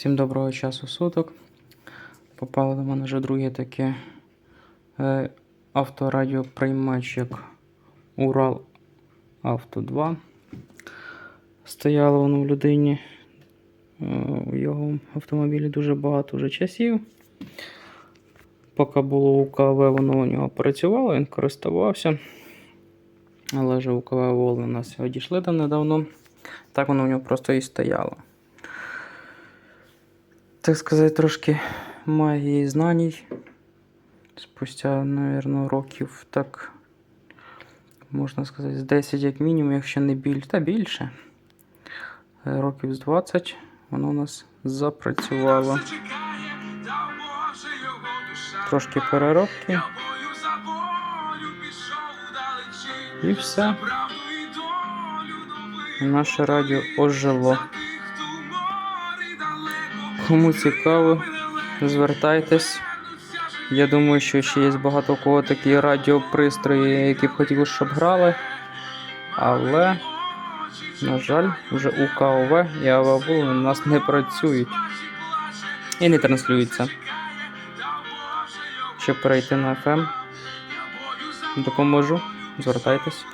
Всім доброго часу суток. Попало до мене вже друге таке е, авторадіоприймач, як Урал Авто 2. Стояло воно в людині. Е, У його автомобілі дуже багато вже часів. Поки було УКВ, воно у нього працювало, він користувався. Але вже УКВ волни у нас одійшли там недавно. Так воно у нього просто і стояло так сказати, трошки магії знань. Спустя, мабуть, років так, можна сказати, з 10 як мінімум, якщо не більше, та більше. Років з 20 воно у нас запрацювало. Трошки переробки. І все. Наше радіо ожило. Кому цікаво, звертайтесь. Я думаю, що ще є багато у кого такі радіопристрої, які б хотіли, щоб грали. Але, на жаль, вже УКОВ і АВАБУ у нас не працюють і не транслюються. Щоб перейти на FM, допоможу. Звертайтесь.